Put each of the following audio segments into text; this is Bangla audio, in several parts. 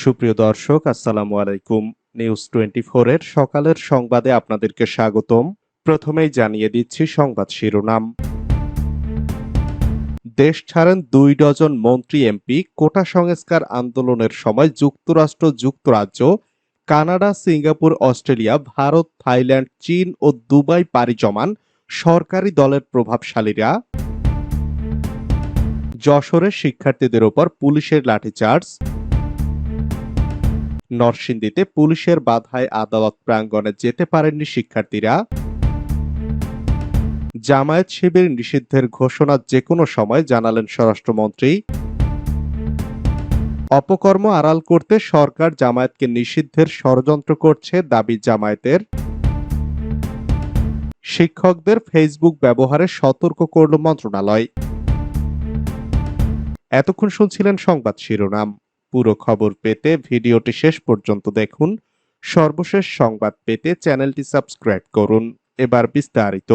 সুপ্রিয় দর্শক, আসসালামু আলাইকুম। নিউজ টোয়েন্টি এর সকালের সংবাদে আপনাদেরকে স্বাগতম। প্রথমেই জানিয়ে দিচ্ছি সংবাদ শিরোনাম। দেশ ছাড়েন দুই ডজন মন্ত্রী এমপি। কোটা সংস্কার আন্দোলনের সময় যুক্তরাষ্ট্র, যুক্তরাজ্য, Canada, Singapore, Australia, Bharat, Thailand, চীন ও দুবাই পাড়ি জমান সরকারি দলের প্রভাবশালীরা। যশোরের শিক্ষার্থীদের ওপর পুলিশের লাঠিচার্জ। নরসিংদীতে পুলিশের বাধায় আদালত প্রাঙ্গণে যেতে পারেননি শিক্ষার্থীরা। জামায়াত শিবির নিষিদ্ধের ঘোষণা যে কোনো সময় জানালেন স্বরাষ্ট্রমন্ত্রী। অপকর্ম আড়াল করতে সরকার জামায়াতকে নিষিদ্ধের ষড়যন্ত্র করছে দাবি জামায়াতের। শিক্ষকদের ফেসবুক ব্যবহারে সতর্ক করল মন্ত্রণালয়। এতক্ষণ শুনছিলেন সংবাদ শিরোনাম। পুরো খবর পেতে ভিডিওটি শেষ পর্যন্ত দেখুন। সর্বশেষ সংবাদ পেতে চ্যানেলটি সাবস্ক্রাইব করুন। এবার বিস্তারিত।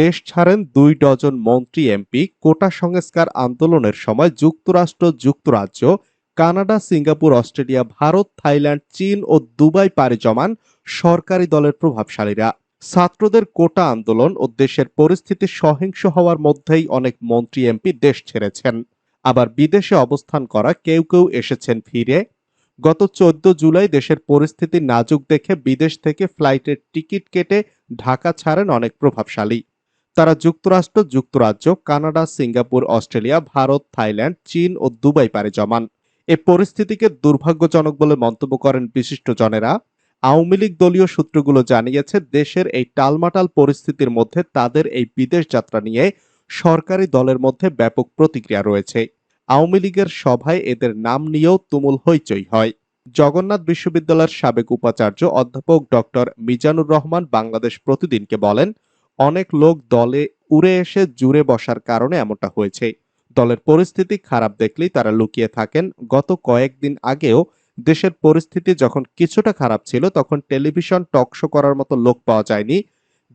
দেশ ছাড়েন দুই ডজন মন্ত্রী এমপি, কোটা সংস্কার আন্দোলনের সময় যুক্তরাষ্ট্র, যুক্তরাজ্য, Canada, Singapore, Australia, Bharat, Thailand, চীন ও দুবাই পাড়ি জমান সরকারি দলের প্রভাবশালীরা। ছাত্রদের কোটা আন্দোলন ও দেশের পরিস্থিতি সহিংস হওয়ার মধ্যেই অনেক মন্ত্রী এমপি দেশ ছেড়েছেন। আবার বিদেশে অবস্থান করা কেউ কেউ এসেছেন ফিরে। গত চোদ্দ জুলাই দেশের পরিস্থিতি নাজুক দেখে বিদেশ থেকে ফ্লাইটের টিকিট কেটে ঢাকা ছাড়েন অনেক প্রভাবশালী। তারা যুক্তরাষ্ট্র, যুক্তরাজ্য, Canada, Singapore, Australia, Bharat, Thailand, চীন ও দুবাই পারে জমান। এ পরিস্থিতিকে দুর্ভাগ্যজনক বলে মন্তব্য করেন বিশিষ্টজনেরা আওয়ামী লীগ দলীয় সূত্রগুলো জানিয়েছে, দেশের এই টালমাটাল পরিস্থিতির মধ্যে তাদের এই বিদেশ যাত্রা নিয়ে সরকারি দলের মধ্যে ব্যাপক প্রতিক্রিয়া রয়েছে। আওয়ামী লীগের সভায় এদের নাম নিয়েও তুমুল হইচই হয়। জগন্নাথ বিশ্ববিদ্যালয়ের সাবেক উপাচার্য অধ্যাপক ডক্টর মিজানুর রহমান বাংলাদেশ প্রতিদিনকে বলেন, অনেক লোক দলে উড়ে এসে জুড়ে বসার কারণে এমনটা হয়েছে। দলের পরিস্থিতি খারাপ দেখলেই তারা লুকিয়ে থাকেন। গত কয়েকদিন আগেও দেশের পরিস্থিতি যখন কিছুটা খারাপ ছিল, তখন টেলিভিশন টক শো করার মতো লোক পাওয়া যায়নি।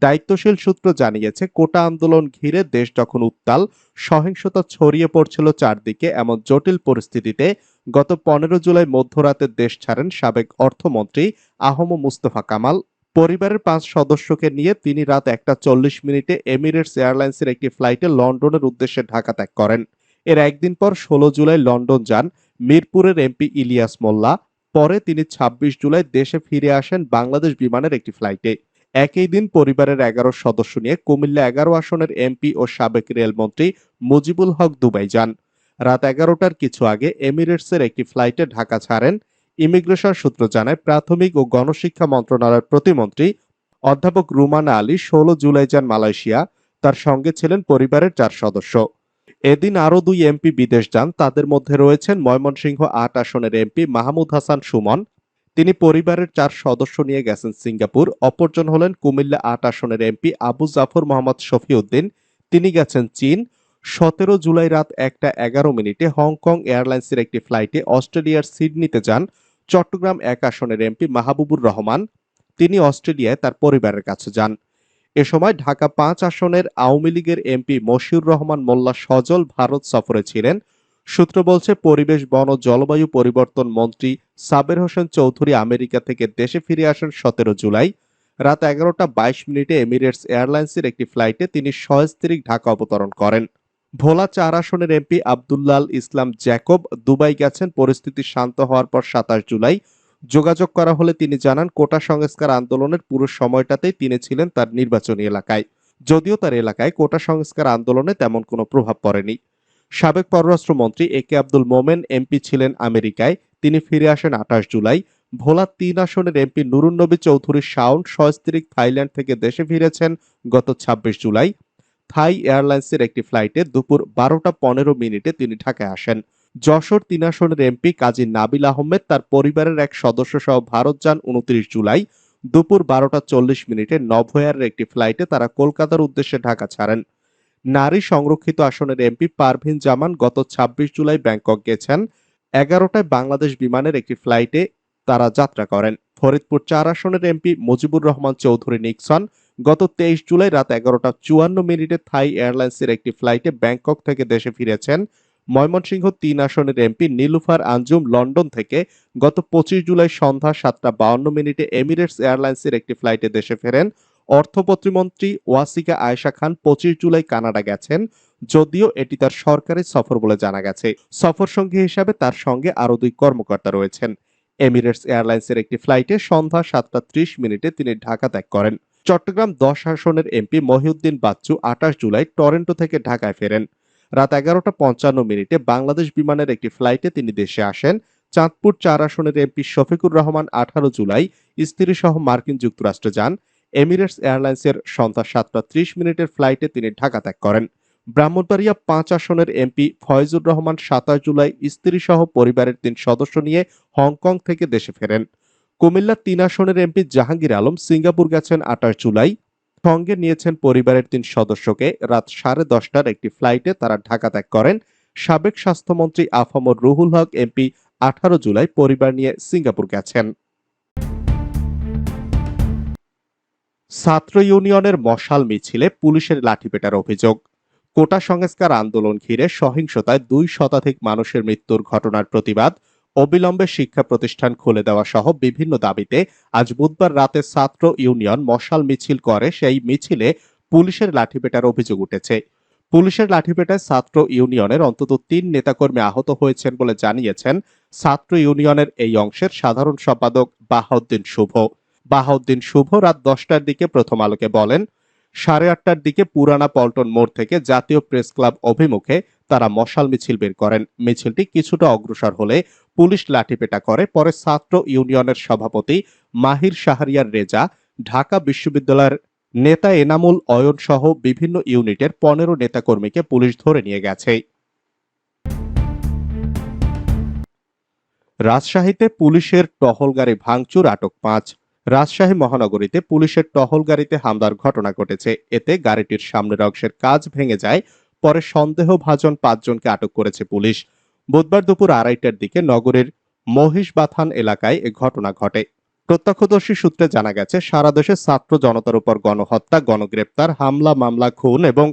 দায়িত্বশীল সূত্র জানিয়েছে, কোটা আন্দোলন ঘিরে দেশ যখন উত্তাল, সহিংসতা ছড়িয়ে পড়ছিল চারদিকে। এমন জটিল পরিস্থিতিতে গত পনেরো জুলাই মধ্যরাতে দেশ ছাড়েন সাবেক অর্থমন্ত্রী আহম মুস্তফা কামাল। পরিবারের পাঁচ সদস্যকে নিয়ে তিনি রাত একটা চল্লিশ মিনিটে এমিরেটস এয়ারলাইন্সের একটি ফ্লাইটে লন্ডনের উদ্দেশ্যে ঢাকা ত্যাগ করেন। এর একদিন পর ষোলো জুলাই লন্ডন যান মিরপুরের এমপি ইলিয়াস মোল্লা। পরে তিনি ২৬ জুলাই দেশে ফিরে আসেন বাংলাদেশ বিমানের একটি ফ্লাইটে। একই দিন পরিবারের এগারো সদস্য নিয়ে কুমিল্লা এগারো আসনের এমপি ও সাবেক রেলমন্ত্রী মুজিবুল হক দুবাই যান। রাত এগারোটার কিছু আগে এমিরেটসের একটি ফ্লাইটে ঢাকা ছাড়েন ইমিগ্রেশন সূত্র জানায় প্রাথমিক ও গণশিক্ষা মন্ত্রণালয়ের প্রতিমন্ত্রী অধ্যাপক রুমানা আলী ষোলো জুলাই যান মালয়েশিয়া। তার সঙ্গে ছিলেন পরিবারের চার সদস্য। এদিন আরও দুই এমপি বিদেশ যান। তাদের মধ্যে রয়েছেন ময়মনসিংহ আট আসনের এমপি মাহমুদ হাসান সুমন তিনি পরিবারের চার সদস্য নিয়ে গেছেন সিঙ্গাপুর। অপরজন হলেন কুমিল্লা আট আসনের এমপি আবু জাফর মোহাম্মদ শফিউদ্দিন। তিনি গেছেন চীন। সতেরো জুলাই রাত একটা এগারো মিনিটে হংকং এয়ারলাইন্সের একটি ফ্লাইটে অস্ট্রেলিয়ার সিডনিতে যান চট্টগ্রাম এক আসনের এমপি মাহবুবুর রহমান। তিনি অস্ট্রেলিয়ায় তার পরিবারের কাছে যান। এ সময় ঢাকা পাঁচ আসনের আওয়ামী লীগের এমপি মশিউর রহমান মোল্লা সজল ভারত সফরে ছিলেন। সূত্র বলছে, পরিবেশ, বন ও জলবায়ু পরিবর্তন মন্ত্রী সাবের হোসেন চৌধুরী আমেরিকা থেকে দেশে ফিরে আসেন সতেরো জুলাই। রাত এগারোটা বাইশ মিনিটে এমিরেটস এয়ারলাইন্সের একটি ফ্লাইটে তিনি সস্ত্রীক ঢাকা অবতরণ করেন। ভোলা চার আসনের MP Abdullahal Islam Jacob Dubai গেছেন, পরিস্থিতি শান্ত হওয়ার পর সাতাশ জুলাই। যোগাযোগ করা হলে তিনি জানান, কোটা সংস্কার আন্দোলনের পুরো সময়টাতেই তিনি ছিলেন তার নির্বাচনী এলাকায়। যদিও তার এলাকায় কোটা সংস্কার আন্দোলনে তেমন কোনো প্রভাব পড়েনি। সাবেক পররাষ্ট্রমন্ত্রী এ কে আব্দুল মোমেন এমপি ছিলেন আমেরিকায়। তিনি ফিরে আসেন আঠাশ জুলাই। ভোলা তিন আসনের এমপি নুরুন্নবী চৌধুরী শাউন সস্ত্রীক থাইল্যান্ড থেকে দেশে ফিরেছেন গত ছাব্বিশ জুলাই। থাই এয়ারলাইন্সের একটি ফ্লাইটে দুপুর বারোটা পনেরো মিনিটে তিনি ঢাকায় আসেন। যশোর তিন আসনের এমপি কাজী নাবিল আহমেদ তার পরিবারের এক সদস্য সহ ভারত যান উনত্রিশ জুলাই। দুপুর বারোটা চল্লিশ মিনিটে নভোয়ারের একটি ফ্লাইটে তারা কলকাতার উদ্দেশ্যে ঢাকা ছাড়েন। নারী সংরক্ষিত আসনের এমপি পারভিন জামান গত ছাব্বিশ জুলাই ব্যাংকক গেছেন। এগারোটায় বাংলাদেশ বিমানের একটি ফ্লাইটে তারা যাত্রা করেন। ফরিদপুর চার আসনের এমপি মুজিবুর রহমান চৌধুরী নিক্সন গত তেইশ জুলাই রাত এগারোটা চুয়ান্ন মিনিটে থাই এয়ারলাইন্সের একটি ফ্লাইটে ব্যাংকক থেকে দেশে ফিরেছেন। ময়মনসিংহ তিন আসনের এমপি নীলুফার আঞ্জুম লন্ডন থেকে গত পঁচিশ জুলাই সন্ধ্যা সাতটা বাউন্ন মিনিটে এমিরেটস এয়ারলাইন্সের একটি ফ্লাইটে দেশে ফেরেন। অর্থ প্রতিমন্ত্রী ওয়াসিকা আয়েশা খান পঁচিশ জুলাই কানাডা গেছেন, যদিও এটি তার সরকারি সফর বলে জানা গেছে। সফর সঙ্গী হিসাবে তার সঙ্গে আরও দুই কর্মকর্তা রয়েছেন। এমিরেটস এয়ারলাইন্সের একটি ফ্লাইটে সন্ধ্যা সাতটা ত্রিশ মিনিটে তিনি ঢাকা ত্যাগ করেন। চট্টগ্রাম দশ আসনের এমপি মহিউদ্দিন বাচ্চু আঠাশ জুলাই টরেন্টো থেকে ঢাকায় ফেরেন। রাত এগারোটা পঞ্চান্ন মিনিটে বাংলাদেশ বিমানের একটি ফ্লাইটে তিনি দেশে আসেন। চাঁদপুর চার আসনের এমপি শফিকুর রহমান আঠারো জুলাই স্ত্রী সহ মার্কিন যুক্তরাষ্ট্রে যান। এমিরেটস এয়ারলাইন্সের সন্ধ্যা সাতটা ত্রিশ মিনিটের ফ্লাইটে তিনি ঢাকা ত্যাগ করেন। ব্রাহ্মণবাড়িয়া পাঁচ আসনের এমপি ফয়জুর রহমান সাতাশ জুলাই স্ত্রী সহ পরিবারের তিন সদস্য নিয়ে হংকং থেকে দেশে ফেরেন। কুমিল্লা তিন আসনের এমপি জাহাঙ্গীর আলম সিঙ্গাপুর গেছেন আঠাশ জুলাই। সঙ্গে নিয়েছেন পরিবারের তিন সদস্যকে। রাত সাড়ে দশটার একটি ফ্লাইটে তারা ঢাকা ত্যাগ করেন। সাবেক স্বাস্থ্যমন্ত্রী আফামর রুহুল হক এমপি আঠারো জুলাই পরিবার নিয়ে সিঙ্গাপুর গেছেন। ছাত্র ইউনিয়নের মশাল মিছিলে পুলিশের লাঠিপেটার অভিযোগ। কোটা সংস্কার আন্দোলন ঘিরে সহিংসতায় দুই শতাধিক মানুষের মৃত্যুর ঘটনার প্রতিবাদ, অবিলম্বে শিক্ষা প্রতিষ্ঠান খুলে দেওয়া সহ বিভিন্ন দাবিতে আজ বুধবার রাতে ছাত্র ইউনিয়ন মশাল মিছিল করে সেই মিছিলে পুলিশের লাঠিপেটার অভিযোগ উঠেছে। পুলিশের লাঠিপেটায় ছাত্র ইউনিয়নের অন্তত তিন নেতাকর্মী আহত হয়েছেন বলে জানিয়েছেন ছাত্র ইউনিয়নের এই অংশের সাধারণ সম্পাদক বাহাউদ্দিন শুভ। বাহাউদ্দিন শুভ রাত দশটার দিকে প্রথম আলোকে বলেন, সাড়ে আটটার দিকে পুরানা পল্টন মোড় থেকে জাতীয় প্রেস ক্লাব অভিমুখে তারা মশাল মিছিল বের করেন। মিছিলটি কিছুটা অগ্রসর হলে পুলিশ লাঠিপেটা করে। পরে ছাত্র ইউনিয়নের সভাপতি মাহির শাহরিয়ার রেজা, ঢাকা বিশ্ববিদ্যালয়ের নেতা এনামুল অয়ন সহ বিভিন্ন ইউনিটের পনেরো নেতাকর্মীকে পুলিশ ধরে নিয়ে গেছে। রাজশাহীতে পুলিশের টহল গাড়ি ভাঙচুর, আটক পাঁচ রাজশাহী মহানগরীতে পুলিশের টহল গাড়িতে হামলার ঘটনা ঘটেছে। এতে গাড়িটির সামনের অংশের কাজ ভেঙে যায়, পরে সন্দেহভাজন পাঁচজনকে আটক করেছে পুলিশ। বুধবার দুপুর আড়াইটার দিকে নগরের মহিষবাথান এলাকায় এ ঘটনা ঘটে। প্রত্যক্ষদর্শী সূত্রে জানা গেছে, সারা দেশে ছাত্র জনতার উপর গণহত্যা, গণগ্রেপ্তার, হামলা, মামলা, খুন এবং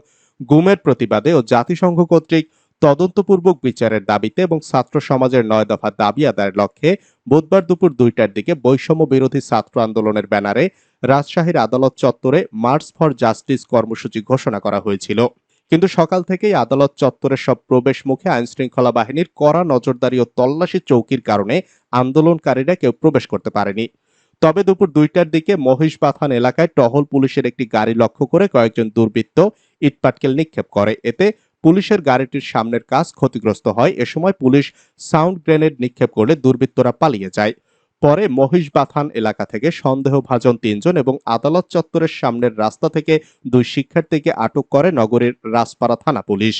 গুমের প্রতিবাদে ও জাতিসংঘ কর্তৃক তদন্তপূর্বক বিচারের দাবিতে এবং ছাত্র সমাজের নয় দফা দাবি আদায়ের লক্ষ্যে বুধবার দুপুর দুইটার দিকে বৈষম্য বিরোধী ছাত্র আন্দোলনের ব্যানারে রাজশাহীর আদালত চত্বরে মার্চ ফর জাস্টিস কর্মসূচি ঘোষণা করা হয়েছিল। কিন্তু সকাল থেকেই আদালত চত্বরের সব প্রবেশ মুখে আইন শৃঙ্খলা বাহিনীর কড়া নজরদারি ও তল্লাশি চৌকির কারণে আন্দোলনকারীরা কেউ প্রবেশ করতে পারেনি। তবে দুপুর দুইটার দিকে মহিষবাথান এলাকায় টহল পুলিশের একটি গাড়ি লক্ষ্য করে কয়েকজন দুর্বৃত্ত ইটপাটকেল নিক্ষেপ করে। এতে পুলিশের গাড়িটির সামনের কাজ ক্ষতিগ্রস্ত হয়। এ সময় পুলিশ সাউন্ড গ্রেনেড নিক্ষেপ করলে দুর্বৃত্তরা পালিয়ে যায়। পরে মহিষবাথান এলাকা থেকে সন্দেহভাজন তিনজন এবং আদালত চত্বরের সামনের রাস্তা থেকে দুই শিক্ষার্থীকে আটক করে নগরীর রাজপাড়া থানা পুলিশ।